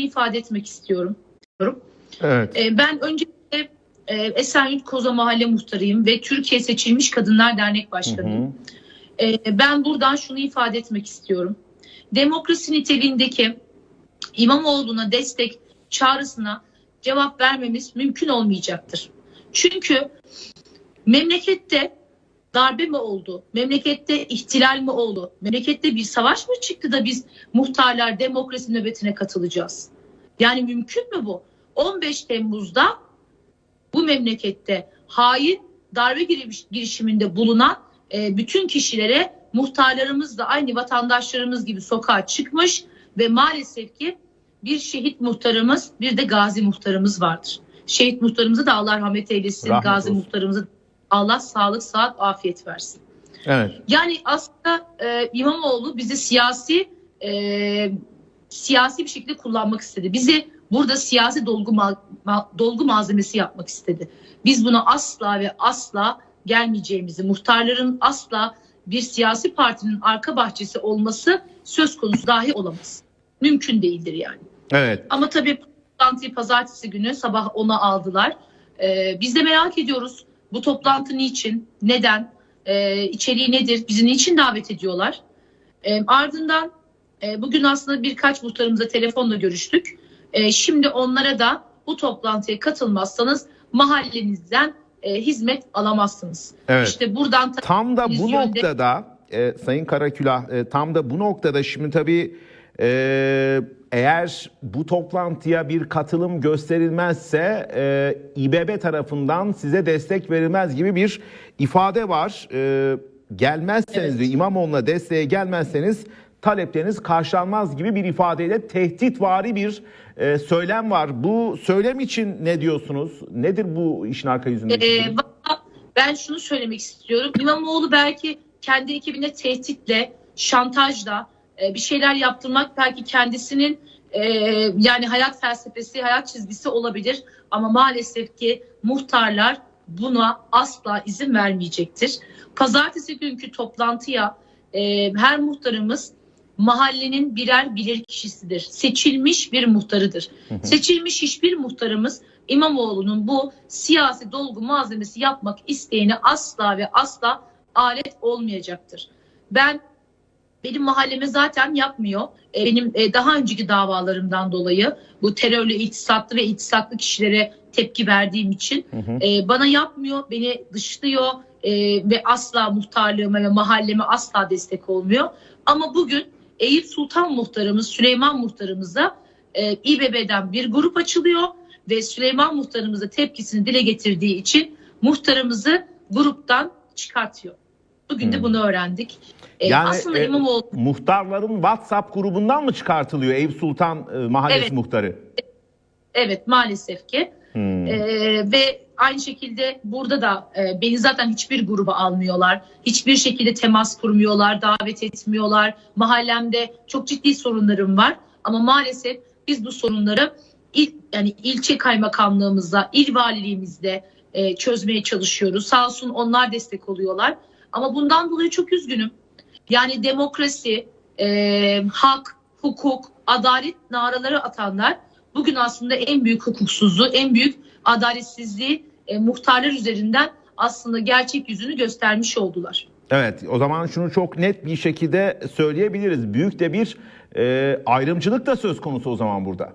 ifade etmek istiyorum. Evet. E, ben öncelikle e, Esenyurt Koza Mahalle Muhtarıyım ve Türkiye Seçilmiş Kadınlar Dernek Hı Başkanıyım. hı. E, ben buradan şunu ifade etmek istiyorum. Demokrasi niteliğindeki İmamoğlu'na destek çağrısına cevap vermemiz mümkün olmayacaktır. Çünkü memlekette darbe mi oldu? Memlekette ihtilal mi oldu? Memlekette bir savaş mı çıktı da biz muhtarlar demokrasi nöbetine katılacağız? Yani mümkün mü bu? 15 Temmuz'da bu memlekette hain darbe giriş- girişiminde bulunan e, bütün kişilere muhtarlarımız da aynı vatandaşlarımız gibi sokağa çıkmış ve maalesef ki bir şehit muhtarımız bir de gazi muhtarımız vardır. Şehit muhtarımızı da Allah rahmet eylesin. Rahmet gazi olsun. muhtarımızı Allah sağlık, sıhhat, afiyet versin. Evet. Yani aslında e, İmamoğlu bizi siyasi e, siyasi bir şekilde kullanmak istedi. Bizi burada siyasi dolgu ma- ma- dolgu malzemesi yapmak istedi. Biz buna asla ve asla gelmeyeceğimizi, muhtarların asla bir siyasi partinin arka bahçesi olması söz konusu dahi olamaz. Mümkün değildir yani. Evet. Ama tabii toplantıyı pazartesi günü sabah 10'a aldılar. Ee, biz de merak ediyoruz bu toplantı niçin, neden, ee, içeriği nedir, bizi niçin davet ediyorlar. Ee, ardından e, bugün aslında birkaç muhtarımıza telefonla görüştük. Ee, şimdi onlara da bu toplantıya katılmazsanız mahallenizden e, hizmet alamazsınız. Evet. İşte buradan Tam da bu noktada e, Sayın Karakülah e, tam da bu noktada şimdi tabii e, eğer bu toplantıya bir katılım gösterilmezse e, İBB tarafından size destek verilmez gibi bir ifade var. E, gelmezseniz Evet. diyor İmamoğlu'na desteğe gelmezseniz talepleriniz karşılanmaz gibi bir ifadeyle tehditvari bir e, söylem var. Bu söylem için ne diyorsunuz? Nedir bu işin arka yüzündeki? Ee, ben şunu söylemek istiyorum. İmamoğlu belki kendi ekibine tehditle, şantajla e, bir şeyler yaptırmak belki kendisinin e, yani hayat felsefesi, hayat çizgisi olabilir. Ama maalesef ki muhtarlar buna asla izin vermeyecektir. Pazartesi günkü toplantıya e, her muhtarımız mahallenin birer bilir kişisidir. Seçilmiş bir muhtarıdır. Seçilmiş hiçbir muhtarımız İmamoğlu'nun bu siyasi dolgu malzemesi yapmak isteğine asla ve asla alet olmayacaktır. Ben benim mahalleme zaten yapmıyor. E, Benim e, daha önceki davalarımdan dolayı bu terörle iltisaklı ve iltisaklı kişilere tepki verdiğim için Hı hı. e, bana yapmıyor, beni dışlıyor e, ve asla muhtarlığıma ve mahalleme asla destek olmuyor. Ama bugün Eyüp Sultan muhtarımız Süleyman muhtarımıza e, İBB'den bir grup açılıyor ve Süleyman muhtarımıza tepkisini dile getirdiği için muhtarımızı gruptan çıkartıyor. Bugün de Hmm. bunu öğrendik. E, Yani, aslında e, İmamoğlu Muhtarların WhatsApp grubundan mı çıkartılıyor Eyüp Sultan e, Mahallesi Evet. muhtarı? evet maalesef ki Hmm. Ee, ve aynı şekilde burada da e, beni zaten hiçbir gruba almıyorlar. Hiçbir şekilde temas kurmuyorlar, davet etmiyorlar. Mahallemde çok ciddi sorunlarım var ama maalesef biz bu sorunları il, yani ilçe kaymakamlığımızda, il valiliğimizde e, çözmeye çalışıyoruz. Sağ olsun onlar destek oluyorlar. Ama bundan dolayı çok üzgünüm. Yani demokrasi, e, hak, hukuk, adalet naraları atanlar bugün aslında en büyük hukuksuzluğu, en büyük adaletsizliği e, muhtarlar üzerinden aslında gerçek yüzünü göstermiş oldular. Evet o zaman şunu çok net bir şekilde söyleyebiliriz. Büyük de bir e, ayrımcılık da söz konusu o zaman burada.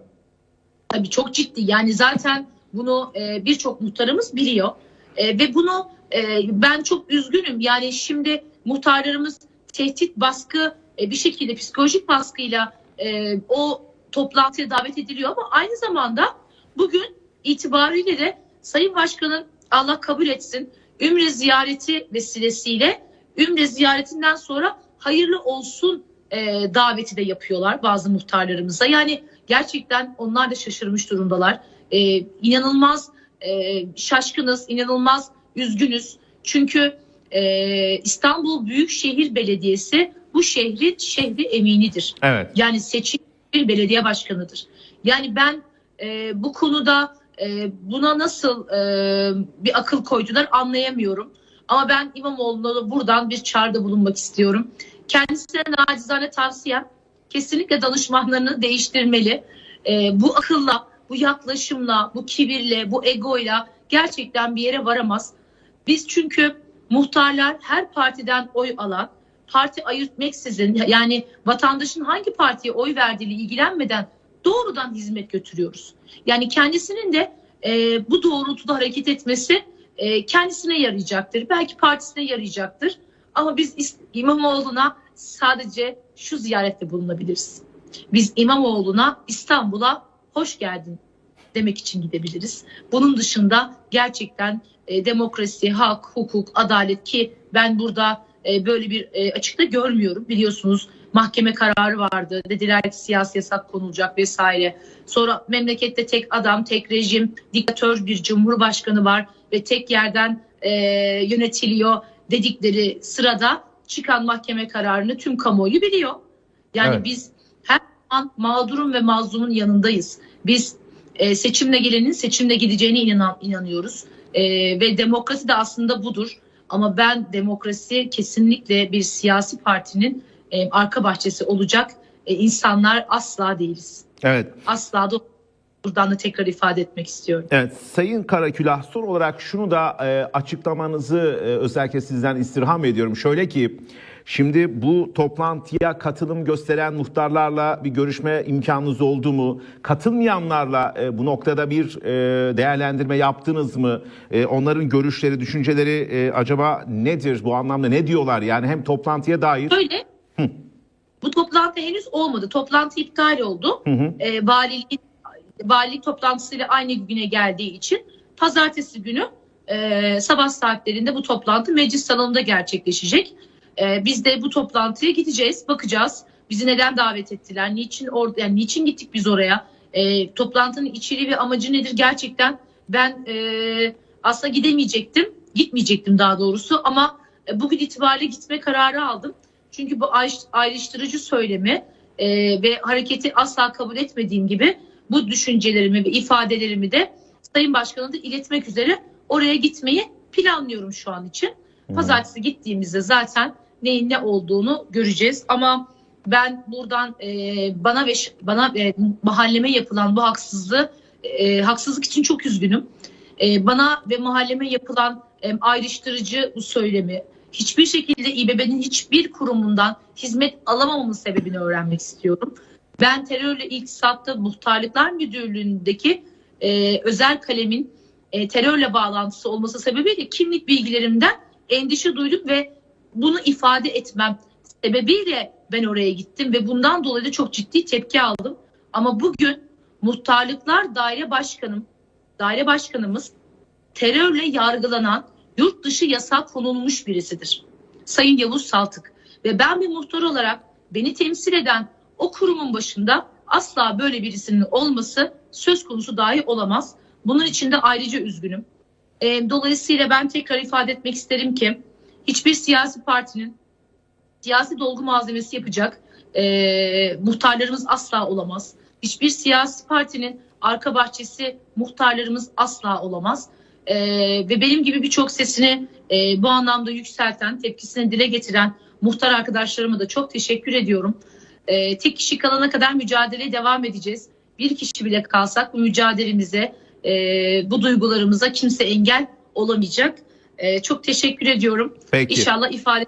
Tabii çok ciddi. Yani zaten bunu e, birçok muhtarımız biliyor. E, ve bunu e, ben çok üzgünüm. Yani şimdi muhtarlarımız tehdit, baskı, e, bir şekilde psikolojik baskıyla e, o toplantıya davet ediliyor ama aynı zamanda bugün itibariyle de Sayın Başkan'ın Allah kabul etsin Ümre ziyareti vesilesiyle Ümre ziyaretinden sonra hayırlı olsun e, daveti de yapıyorlar bazı muhtarlarımıza. Yani gerçekten onlar da şaşırmış durumdalar. E, inanılmaz e, şaşkınız, inanılmaz üzgünüz. Çünkü e, İstanbul Büyükşehir Belediyesi bu şehrin şehri eminidir. Evet. Yani seçilmiş bir belediye başkanıdır. Yani ben e, bu konuda e, buna nasıl e, bir akıl koydular anlayamıyorum. Ama ben İmamoğlu'na da buradan bir çağrıda bulunmak istiyorum. Kendisine nacizane tavsiyem kesinlikle danışmanlarını değiştirmeli. e, bu akılla, bu yaklaşımla, bu kibirle, bu egoyla gerçekten bir yere varamaz. Biz çünkü muhtarlar her partiden oy alan, parti ayırtmeksizin yani vatandaşın hangi partiye oy verdiğiyle ilgilenmeden doğrudan hizmet götürüyoruz. Yani kendisinin de e, bu doğrultuda hareket etmesi e, kendisine yarayacaktır. Belki partisine yarayacaktır. Ama biz İmamoğlu'na sadece şu ziyarette bulunabiliriz. Biz İmamoğlu'na İstanbul'a hoş geldin demek için gidebiliriz. Bunun dışında gerçekten e, demokrasi, hak, hukuk, adalet ki ben burada e, böyle bir e, açıkta görmüyorum. Biliyorsunuz mahkeme kararı vardı. Dediler ki siyasi yasak konulacak vesaire. Sonra memlekette tek adam, tek rejim, diktatör bir cumhurbaşkanı var ve tek yerden e, yönetiliyor dedikleri sırada çıkan mahkeme kararını tüm kamuoyu biliyor. Yani Evet. biz her zaman mağdurun ve mazlumun yanındayız. Biz e, seçimle gelenin seçimle gideceğine inanan, inanıyoruz. E, ve demokrasi de aslında budur. Ama ben demokrasi kesinlikle bir siyasi partinin e, arka bahçesi olacak e, insanlar asla değiliz. Evet. Asla da buradan da tekrar ifade etmek istiyorum. Evet Sayın Karakülah son olarak şunu da e, açıklamanızı e, özellikle sizden istirham ediyorum. Şöyle ki şimdi bu toplantıya katılım gösteren muhtarlarla bir görüşme imkanınız oldu mu? Katılmayanlarla e, bu noktada bir e, değerlendirme yaptınız mı? E, onların görüşleri, düşünceleri e, acaba nedir? Bu anlamda ne diyorlar? Yani hem toplantıya dair Böyle bu toplantı henüz olmadı. Toplantı iptal oldu. Hı hı. E, valilik, valilik toplantısıyla aynı güne geldiği için pazartesi günü e, sabah saatlerinde bu toplantı meclis salonunda gerçekleşecek. E, biz de bu toplantıya gideceğiz, bakacağız. Bizi neden davet ettiler? Niçin orada yani niçin gittik biz oraya? E, toplantının içeriği ve amacı nedir? Gerçekten ben e, aslında gidemeyecektim. Gitmeyecektim daha doğrusu ama e, bugün itibariyle gitme kararı aldım. Çünkü bu ayrış- ayrıştırıcı söylemi e, ve hareketi asla kabul etmediğim gibi bu düşüncelerimi ve ifadelerimi de Sayın Başkan'a da iletmek üzere oraya gitmeyi planlıyorum şu an için. Pazartesi gittiğimizde zaten neyin ne olduğunu göreceğiz. Ama ben buradan e, bana ve bana e, mahalleme yapılan bu haksızlığı e, haksızlık için çok üzgünüm. E, bana ve mahalleme yapılan e, ayrıştırıcı bu söylemi hiçbir şekilde İBB'nin hiçbir kurumundan hizmet alamamamın sebebini öğrenmek istiyorum. Ben terörle iltisatta muhtarlıklar müdürlüğündeki e, özel kalemin e, terörle bağlantısı olması sebebiyle kimlik bilgilerimden endişe duydum ve bunu ifade etmem sebebiyle ben oraya gittim ve bundan dolayı da çok ciddi tepki aldım. Ama bugün muhtarlıklar daire başkanım, daire başkanımız terörle yargılanan yurt dışı yasak konulmuş birisidir. Sayın Yavuz Saltık ve ben bir muhtar olarak beni temsil eden o kurumun başında asla böyle birisinin olması söz konusu dahi olamaz. Bunun için de ayrıca üzgünüm. E, dolayısıyla ben tekrar ifade etmek isterim ki hiçbir siyasi partinin siyasi dolgu malzemesi yapacak e, muhtarlarımız asla olamaz. Hiçbir siyasi partinin arka bahçesi muhtarlarımız asla olamaz. E, ve benim gibi birçok sesini e, bu anlamda yükselten, tepkisini dile getiren muhtar arkadaşlarıma da çok teşekkür ediyorum. E, tek kişi kalana kadar mücadeleye devam edeceğiz. Bir kişi bile kalsak bu mücadelemize, e, bu duygularımıza kimse engel olamayacak. E, çok teşekkür ediyorum. Peki. İnşallah ifade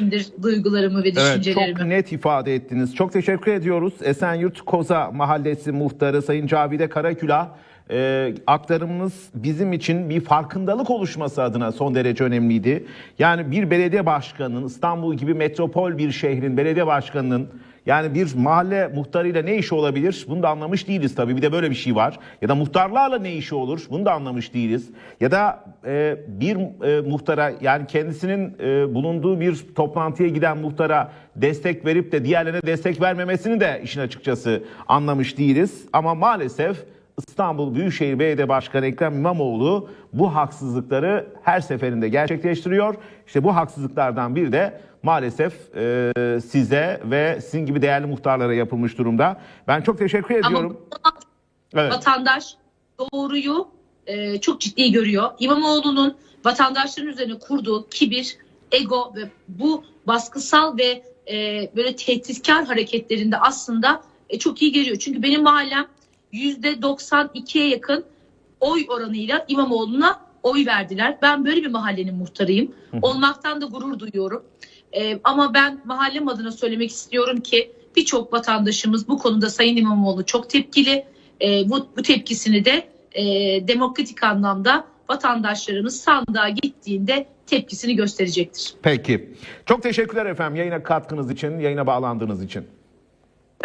etmişimdir duygularımı ve Evet, düşüncelerimi. çok net ifade ettiniz. Çok teşekkür ediyoruz. Esenyurt Koza Mahallesi muhtarı Sayın Cavide Karakülah e, aktarımınız bizim için bir farkındalık oluşması adına son derece önemliydi. Yani bir belediye başkanının İstanbul gibi metropol bir şehrin belediye başkanının yani bir mahalle muhtarıyla ne işi olabilir? Bunu da anlamış değiliz tabii. Bir de böyle bir şey var. Ya da muhtarlarla ne işi olur? Bunu da anlamış değiliz. Ya da e, bir e, muhtara yani kendisinin e, bulunduğu bir toplantıya giden muhtara destek verip de diğerlerine destek vermemesini de işin açıkçası anlamış değiliz. Ama maalesef İstanbul Büyükşehir Belediye Başkanı Ekrem İmamoğlu bu haksızlıkları her seferinde gerçekleştiriyor. İşte bu haksızlıklardan biri de maalesef e, size ve sizin gibi değerli muhtarlara yapılmış durumda. Ben çok teşekkür ediyorum. Ama Evet. vatandaş doğruyu e, çok ciddi görüyor. İmamoğlu'nun vatandaşların üzerine kurduğu kibir, ego ve bu baskısal ve e, böyle tehditkar hareketlerinde aslında e, çok iyi geliyor. Çünkü benim mahallem %92'ye yakın oy oranıyla İmamoğlu'na oy verdiler. Ben böyle bir mahallenin muhtarıyım. Olmaktan da gurur duyuyorum. Ee, ama ben mahallem adına söylemek istiyorum ki birçok vatandaşımız bu konuda Sayın İmamoğlu çok tepkili. Ee, bu, bu tepkisini de e, demokratik anlamda vatandaşlarımız sandığa gittiğinde tepkisini gösterecektir. Peki. Çok teşekkürler efendim yayına katkınız için, yayına bağlandığınız için.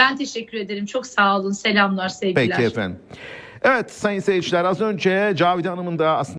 Ben teşekkür ederim. Çok sağ olun. Selamlar, sevgiler. Peki efendim. Evet sayın seyirciler az önce Cavide Hanım'ın da aslında